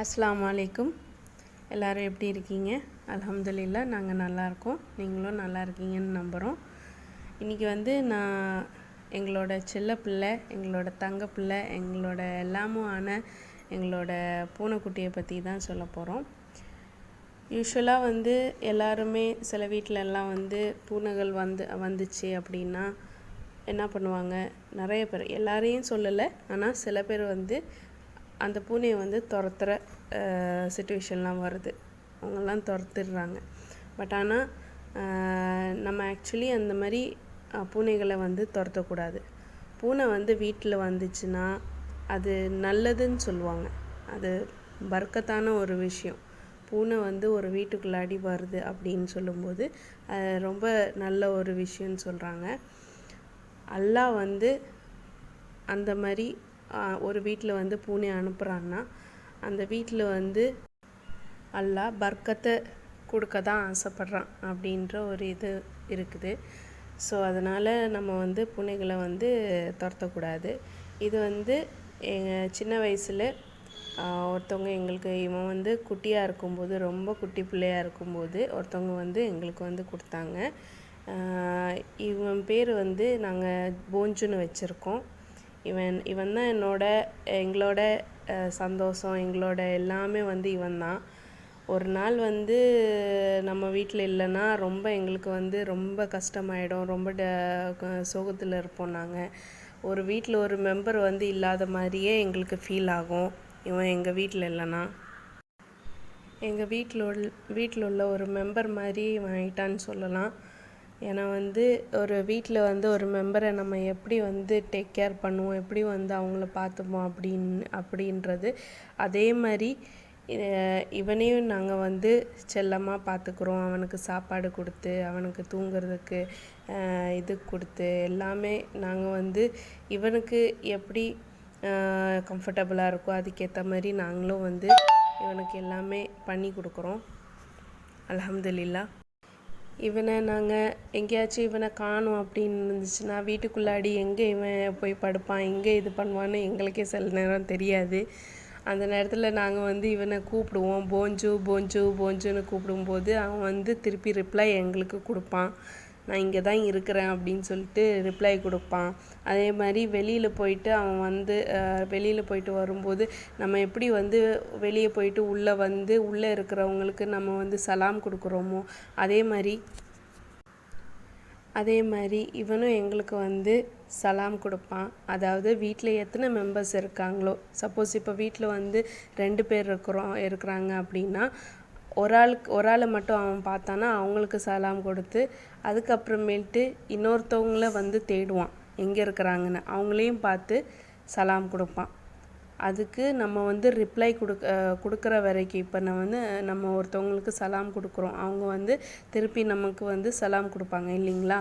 அஸ்ஸலாமு அலைக்கும். எல்லோரும் எப்படி இருக்கீங்க? அலமதுல்லா நாங்கள் நல்லாயிருக்கோம் நீங்களும் நல்லா இருக்கீங்கன்னு நம்புகிறோம் இன்றைக்கி வந்து நான் எங்களோட செல்ல பிள்ளை எங்களோட தங்க பிள்ளை எங்களோட எல்லாமும் ஆன எங்களோட பூனைக்குட்டியை பற்றி தான் சொல்ல போகிறோம் யூஸ்வலாக வந்து எல்லாருமே சில வீட்டிலெல்லாம் வந்து பூனைகள் வந்து வந்துச்சு அப்படின்னா என்ன பண்ணுவாங்க? நிறைய பேர் எல்லாரையும் சொல்லலை. ஆனால் சில பேர் வந்து அந்த பூனையை வந்து துரத்துகிற சுச்சுவேஷன்லாம் வருது. அவங்கெல்லாம் துரத்திடுறாங்க. பட் ஆனால் நம்ம ஆக்சுவலி அந்த மாதிரி பூனைகளை வந்து துரத்தக்கூடாது. பூனை வந்து வீட்டில் வந்துச்சுன்னா அது நல்லதுன்னு சொல்லுவாங்க. அது பர்க்கத்தான ஒரு விஷயம். பூனை வந்து ஒரு வீட்டுக்குள்ளாடி வருது அப்படின்னு சொல்லும்போது அது ரொம்ப நல்ல ஒரு விஷயம்னு சொல்கிறாங்க அல்லாஹ் வந்து அந்த மாதிரி ஒரு வீட்டில் வந்து பூனை அனுப்புகிறான்னா அந்த வீட்டில் வந்து அல்லாஹ் பர்க்கத்தை கொடுக்க தான் ஆசைப்பட்றான் அப்படின்ற ஒரு இது இருக்குது. ஸோ அதனால் நம்ம வந்து பூனைகளை வந்து துரத்தக்கூடாது. இது வந்து எங்கள் சின்ன வயசில் ஒருத்தவங்க எங்களுக்கு இவன் வந்து குட்டியாக இருக்கும்போது ரொம்ப குட்டி பிள்ளையாக இருக்கும்போது ஒருத்தவங்க வந்து எங்களுக்கு வந்து கொடுத்தாங்க. இவன் பேர் வந்து நாங்கள் போஞ்சுன்னு வச்சுருக்கோம். இவன் இவன் தான் என்னோட எங்களோட சந்தோஷம் எங்களோட எல்லாமே வந்து இவன் தான் ஒரு நாள் வந்து நம்ம வீட்டில் இல்லைன்னா ரொம்ப எங்களுக்கு வந்து ரொம்ப கஷ்டமாயிடும். ரொம்ப ட சோகத்தில் இருப்போம் நாங்கள் ஒரு வீட்டில் ஒரு மெம்பர் வந்து இல்லாத மாதிரியே எங்களுக்கு ஃபீல் ஆகும். இவன் எங்கள் வீட்டில் இல்லைன்னா. எங்கள் வீட்டில் உள்ள வீட்டில் உள்ள ஒரு மெம்பர் மாதிரி இவன் ஆயிட்டான்னு சொல்லலாம். ஏன்னா வந்து ஒரு வீட்டில் வந்து ஒரு மெம்பரை நம்ம எப்படி வந்து டேக் கேர் பண்ணுவோம் எப்படி வந்து அவங்கள பார்த்துப்போம் அப்படின் அப்படின்றது. அதே மாதிரி இவனையும் நாங்கள் வந்து செல்லமாக பார்த்துக்குறோம். அவனுக்கு சாப்பாடு கொடுத்து அவனுக்கு தூங்குறதுக்கு இது கொடுத்து எல்லாமே நாங்கள் வந்து இவனுக்கு எப்படி கம்ஃபர்டபுளாக இருக்கோ அதுக்கேற்ற மாதிரி நாங்களும் வந்து இவனுக்கு எல்லாமே பண்ணி கொடுக்குறோம். அலமதுல்லா இவனை நாங்கள் எங்கேயாச்சும் இவனை காணும் அப்படின்னு இருந்துச்சுன்னா வீட்டுக்குள்ளாடி எங்கே இவன் போய் படுப்பான் எங்கே இது பண்ணுவான்னு எங்களுக்கே சில நேரம் தெரியாது. அந்த நேரத்தில் நாங்கள் வந்து இவனை கூப்பிடுவோம். போஞ்சு போஞ்சு போஞ்சுன்னு கூப்பிடும்போது அவன் வந்து திருப்பி ரிப்ளை எங்களுக்கு கொடுப்பான். நான் இங்கே தான் இருக்கிறேன் அப்படின்னு சொல்லிட்டு ரிப்ளை கொடுப்பான். அதே மாதிரி வெளியில் போயிட்டு அவன் வந்து வெளியில் போயிட்டு வரும்போது நம்ம எப்படி வந்து வெளியே போயிட்டு உள்ளே வந்து உள்ளே இருக்கிறவங்களுக்கு நம்ம வந்து சலாம் கொடுக்குறோமோ அதே மாதிரி அதே மாதிரி இவனும் எங்களுக்கு வந்து சலாம் கொடுப்பான். அதாவது வீட்டில் எத்தனை மெம்பர்ஸ் இருக்காங்களோ சப்போஸ் இப்போ வீட்டில் வந்து ரெண்டு பேர் இருக்கிறோம் இருக்கிறாங்க அப்படின்னா ஒரு ஆளுக்கு ஒரு ஆளை மட்டும் அவன் பார்த்தானா அவங்களுக்கு சலாம் கொடுத்து அதுக்கப்புறமேட்டு இன்னொருத்தவங்கள வந்து தேடுவான். எங்கே இருக்கிறாங்கன்னு. அவங்களையும் பார்த்து சலாம் கொடுப்பான். அதுக்கு நம்ம வந்து ரிப்ளை கொடுக்க கொடுக்குற வரைக்கும் இப்போ நான் வந்து நம்ம ஒருத்தவங்களுக்கு சலாம் கொடுக்குறோம். அவங்க வந்து திருப்பி நமக்கு வந்து சலாம் கொடுப்பாங்க இல்லைங்களா?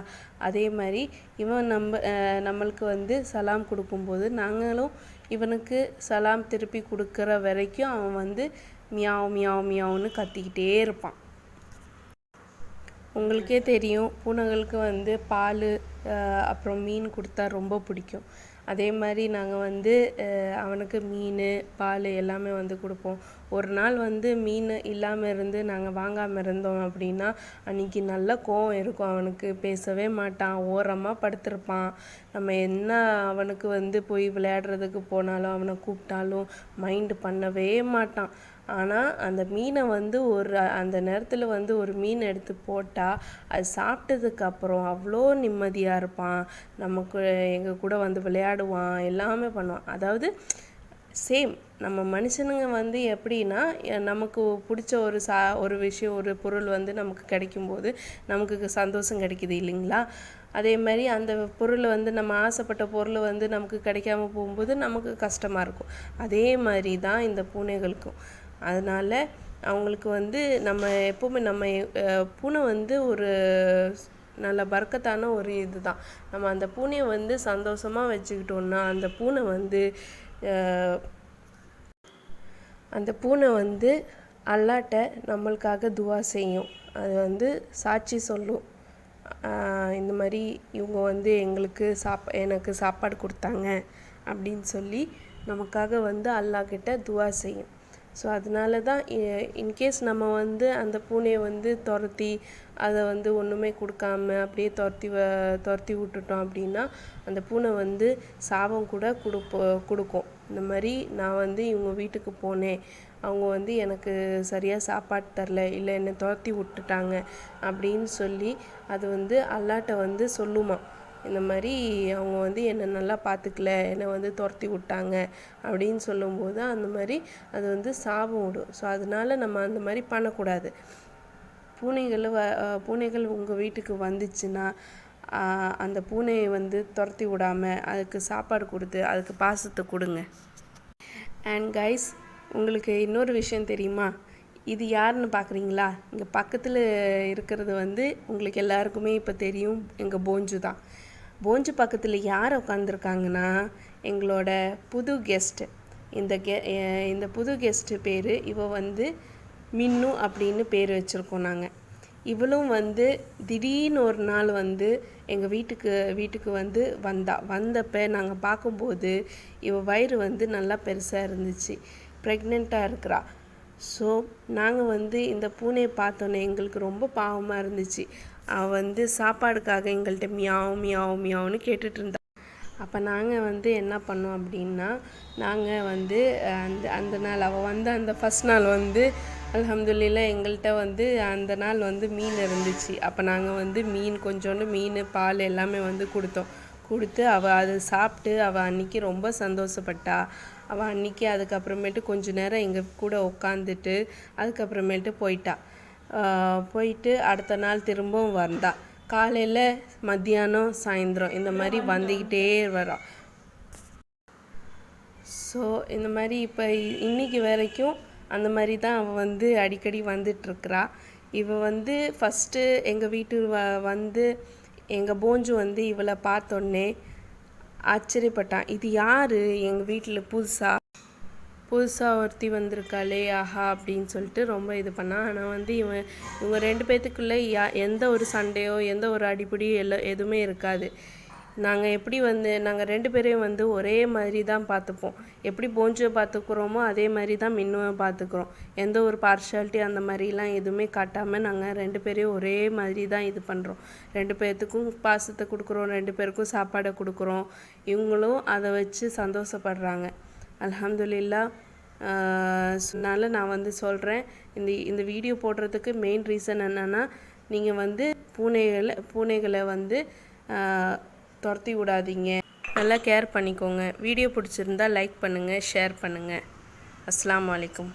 அதே மாதிரி இவன் நம்ம நம்மளுக்கு வந்து சலாம் கொடுக்கும்போது நாங்களும் இவனுக்கு சலாம் திருப்பி கொடுக்குற வரைக்கும் அவன் வந்து மியாவ் மியாவ் மியாவ்னு கத்திக்கிட்டே இருப்பான். உங்களுக்கே தெரியும் பூனைகளுக்கு வந்து பால் அப்புறம் மீன் கொடுத்தா ரொம்ப பிடிக்கும். அதே மாதிரி நாங்கள் வந்து அவனுக்கு மீன் பால் எல்லாமே வந்து கொடுப்போம். ஒரு நாள் வந்து மீன் இல்லாமல் இருந்து நாங்கள் வாங்காமல் இருந்தோம் அப்படின்னா அன்னைக்கு நல்ல கோவம் இருக்கும். அவனுக்கு பேசவே மாட்டான் ஓரமாக படுத்திருப்பான். நம்ம என்ன அவனுக்கு வந்து போய் விளையாடுறதுக்கு போனாலும் அவனை கூப்பிட்டாலும் மைண்டு பண்ணவே மாட்டான். ஆனால் அந்த மீனை வந்து ஒரு அந்த நேரத்தில் வந்து ஒரு மீன் எடுத்து போட்டால் அது சாப்பிட்டதுக்கப்புறம் அவ்வளோ நிம்மதியாக இருப்பான். நமக்கு எங்கள் கூட வந்து விளையாடுவான் எல்லாமே பண்ணுவான். அதாவது சேம் நம்ம மனுஷனுங்க வந்து எப்படின்னா நமக்கு பிடிச்ச ஒரு சா ஒரு விஷயம் ஒரு பொருள் வந்து நமக்கு கிடைக்கும்போது நமக்கு சந்தோஷம் கிடைக்குது இல்லைங்களா? அதே மாதிரி அந்த பொருள் வந்து நம்ம ஆசைப்பட்ட பொருள் வந்து நமக்கு கிடைக்காம போகும்போது நமக்கு கஷ்டமாக இருக்கும். அதே மாதிரி தான் இந்த பூனைகளுக்கும். அதனால் அவங்களுக்கு வந்து நம்ம எப்போவுமே நம்ம பூனை வந்து ஒரு நல்ல பறக்கத்தான ஒரு இதுதான். நம்ம அந்த பூனையை வந்து சந்தோஷமாக வச்சுக்கிட்டோம்னா அந்த பூனை வந்து அந்த பூனை வந்து அல்லாட்ட நம்மளுக்காக துவா செய்யும். அது வந்து சாட்சி சொல்லும். இந்த மாதிரி இவங்க வந்து எங்களுக்கு சாப் எனக்கு சாப்பாடு கொடுத்தாங்க அப்படின்னு சொல்லி நமக்காக வந்து அல்லாக்கிட்ட துவா செய்யும். ஸோ அதனால தான் இன்கேஸ் நம்ம வந்து அந்த பூனையை வந்து துரத்தி அதை வந்து ஒன்றுமே கொடுக்காம அப்படியே துரத்தி வ துரத்தி விட்டுட்டோம் அப்படின்னா அந்த பூனை வந்து சாபம் கூட கொடுப்போ கொடுக்கும். இந்த மாதிரி நான் வந்து இவங்க வீட்டுக்கு போனேன். அவங்க வந்து எனக்கு சரியாக சாப்பாடு தரல இல்லை என்னை துரத்தி விட்டுட்டாங்க அப்படின்னு சொல்லி அது வந்து அல்லாட்ட வந்து சொல்லுமா. இந்த மாதிரி அவங்க வந்து என்னை நல்லா பார்த்துக்கல என்னை வந்து துரத்தி விட்டாங்க அப்படின்னு சொல்லும்போது அந்த மாதிரி அது வந்து சாபம் விடும். ஸோ அதனால நம்ம அந்த மாதிரி பண்ணக்கூடாது. பூனைகள் வ பூனைகள் உங்கள் வீட்டுக்கு வந்துச்சுன்னா அந்த பூனையை வந்து துரத்தி விடாமல் அதுக்கு சாப்பாடு கொடுத்து அதுக்கு பாசத்தை கொடுங்க. அண்ட் கைஸ் உங்களுக்கு இன்னொரு விஷயம் தெரியுமா? இது யாருன்னு பார்க்குறீங்களா? இங்கே பக்கத்தில் இருக்கிறது வந்து உங்களுக்கு எல்லாருக்குமே இப்போ தெரியும் எங்கள் போஞ்சு தான். போஞ்சு பக்கத்தில் யார் உட்காந்துருக்காங்கன்னா எங்களோட புது கெஸ்ட்டு இந்த கெ இந்த புது கெஸ்ட்டு பேர் இவ வந்து மின்னு அப்படின்னு பேர் வச்சுருக்கோம் நாங்கள் இவளும் வந்து திடீர்னு ஒரு நாள் வந்து எங்கள் வீட்டுக்கு வீட்டுக்கு வந்து வந்தா. வந்தப்போ நாங்கள் பார்க்கும்போது இவ வயிறு வந்து நல்லா பெருசாக இருந்துச்சு. ப்ரெக்னெண்ட்டாக இருக்கிறா. ஸோ நாங்கள் வந்து இந்த பூனையை பார்த்தோன்னே எங்களுக்கு ரொம்ப பாவமாக இருந்துச்சு. அவள் வந்து சாப்பாடுக்காக எங்கள்கிட்ட மியாவும் மியாவும் மியாவுன்னு கேட்டுட்டு இருந்தா அப்போ நாங்கள் வந்து என்ன பண்ணோம் அப்படின்னா நாங்கள் வந்து அந்த அந்த நாள் அவள் வந்து அந்த ஃபஸ்ட் நாள் வந்து அலமதுல்ல எங்கள்கிட்ட வந்து அந்த நாள் வந்து மீன் இருந்துச்சு. அப்போ நாங்கள் வந்து மீன் கொஞ்சோண்டு மீன் பால் எல்லாமே வந்து கொடுத்தோம். கொடுத்து அவள் அதை சாப்பிட்டு அவள் அன்றைக்கி ரொம்ப சந்தோஷப்பட்டா. அவள் அன்றைக்கி அதுக்கப்புறமேட்டு கொஞ்ச நேரம் எங்கள் கூட உட்காந்துட்டு அதுக்கப்புறமேட்டு போயிட்டா. போயிட்டு அடுத்த நாள் திரும்பவும் வந்தா. காலையில் மத்தியானம் சாயந்தரம் இந்த மாதிரி வந்துக்கிட்டே வரா. ஸோ இந்த மாதிரி இப்போ இன்றைக்கி வரைக்கும் அந்த மாதிரி தான் அவள் வந்து அடிக்கடி வந்துட்டுருக்குறா இவள் வந்து ஃபஸ்ட்டு எங்கள் வீட்டு வ வந்து எங்கள் போஞ்சு வந்து இவளை பார்த்தோன்னே ஆச்சரியப்பட்டான் இது யார்? எங்கள் வீட்டில் புதுசாக புதுசாக ஒருத்தி வந்திருக்காளே ஆஹா அப்படின்னு சொல்லிட்டு ரொம்ப இது பண்ணான் ஆனால் வந்து இவன் இவங்க ரெண்டு பேர்த்துக்குள்ளே யா எந்த ஒரு சண்டையோ எந்த ஒரு அடிப்படியோ எல்லாம் எதுவுமே இருக்காது. நாங்கள் எப்படி வந்து நாங்கள் ரெண்டு பேரையும் வந்து ஒரே மாதிரி தான் பார்த்துப்போம். எப்படி போஞ்சுவை பார்த்துக்குறோமோ அதே மாதிரி தான் மின்னுவை பார்த்துக்குறோம். எந்த ஒரு பார்ஷாலிட்டி அந்த மாதிரிலாம் எதுவுமே காட்டாமல் நாங்கள் ரெண்டு பேரையும் ஒரே மாதிரி தான் இது பண்ணுறோம் ரெண்டு பேர்த்துக்கும் பாசத்தை கொடுக்குறோம் ரெண்டு பேருக்கும் சாப்பாடை கொடுக்குறோம். இவங்களும் அதை வச்சு சந்தோஷப்படுறாங்க. அலமதுல்லா அதனால் நான் வந்து சொல்கிறேன் இந்த இந்த வீடியோ போடுறதுக்கு மெயின் ரீசன் என்னென்னா நீங்கள் வந்து பூனைகளை பூனைகளை வந்து துரத்தி விடாதீங்க. நல்லா கேர் பண்ணிக்கோங்க. வீடியோ பிடிச்சிருந்தா லைக் பண்ணுங்கள் ஷேர் பண்ணுங்கள் அஸ்லாம் வலைக்கம்